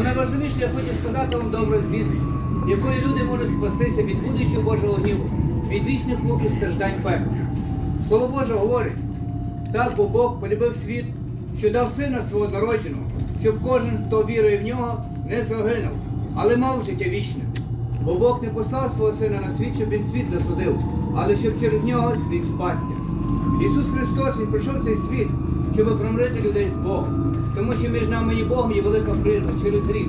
Але найважливіше я хочу сказати вам добру звістку, якою люди можуть спастися від будучого Божого гніву, від вічних мук страждань пекла. Слово Боже говорить, так бо Бог полюбив світ, що дав сина свого народженого, щоб кожен, хто вірує в нього, не загинув, але мав життя вічне. Бо Бог не послав свого сина на світ, щоб він світ засудив, але щоб через нього світ спасся. Ісус Христос Він прийшов цей світ, щоб промирити людей з Богом. Тому що між нами і Богом є велика прірва через гріх.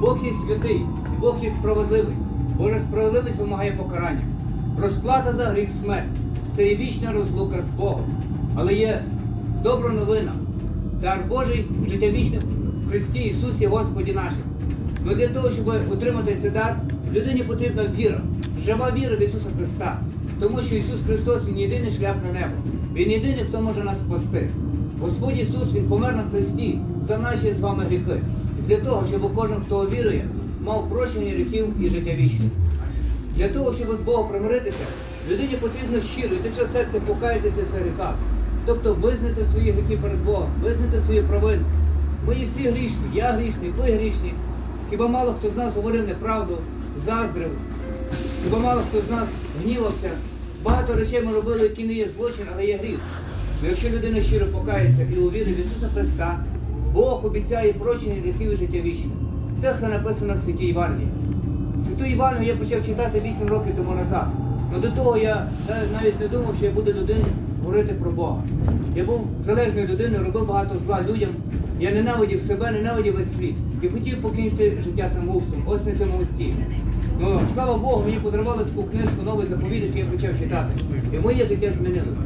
Бог є святий, Бог є справедливий. Божа справедливість вимагає покарання. Розплата за гріх смерть це є вічна розлука з Богом. Але є добра новина. Дар Божий життя вічне в Христі Ісусі Господі нашим. Но для того, щоб отримати цей дар, людині потрібна віра, жива віра в Ісуса Христа. Тому що Ісус Христос Він єдиний шлях на небо. Він єдиний, хто може нас спасти. Господь Ісус Він помер на Христі за наші з вами гріхи. Для того, щоб кожен, хто вірує, мав прощення гріхів і життя вічне. Для того, щоб з Богом примиритися, людині потрібно щиро і все серце покаятися своїх гріхах. Тобто визнати свої гріхи перед Богом, визнати свою провину. Ми є всі грішні, я грішний, ви грішні. Хіба мало хто з нас говорив неправду, заздрив, хіба мало хто з нас гнівався. Багато речей ми робили, які не є злочин, але є гріх. Ну, якщо людина щиро покається і увірить в Ісуса Христа, Бог обіцяє прощення гріхів і життя вічне. Це все написано в святій Євангелії. Святу Івану я почав читати 8 років тому назад. Но до того я е, навіть не думав, що я буду людиною говорити про Бога. Я був залежною людиною, робив багато зла людям. Я ненавидів себе, ненавидів весь світ. І хотів покінчити життя самогубством. Ось на цьому листі. Ну, слава Богу, мені подарували таку книжку новий заповідь, яку я почав читати. І моє життя змінилося.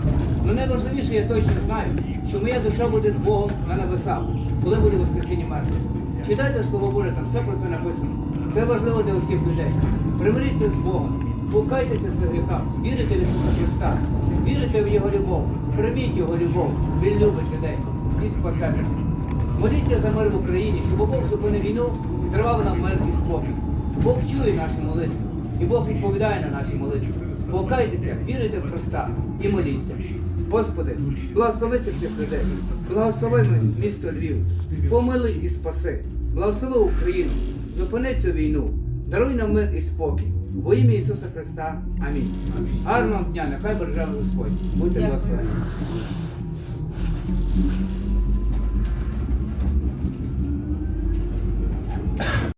Ну найважливіше, я точно знаю, що моя душа буде з Богом на небесах, коли буде Воскресіння мертвих. Читайте Слово Боже, там все про це написано. Це важливо для усіх людей. Примиріться з Богом, покайтеся своїх гріхах, вірите в Ісуса Христа, вірите в Його любов, прийміть Його любов, Він любить людей і спасетеся. Моліться за мир в Україні, щоб Бог зупинив війну і тривав нам мир і спокій. Бог чує наші молитви, і Бог відповідає на наші молитви. Покайтеся, вірите в Христа і моліться. Господи, благослови цих всіх людей, благослови місто Львів, помилуй і спаси, благослови Україну, зупини цю війну, даруй нам мир і спокій. Во ім'я Ісуса Христа. Амінь. Гарного дня, нехай береже Господь. Будьте благословені.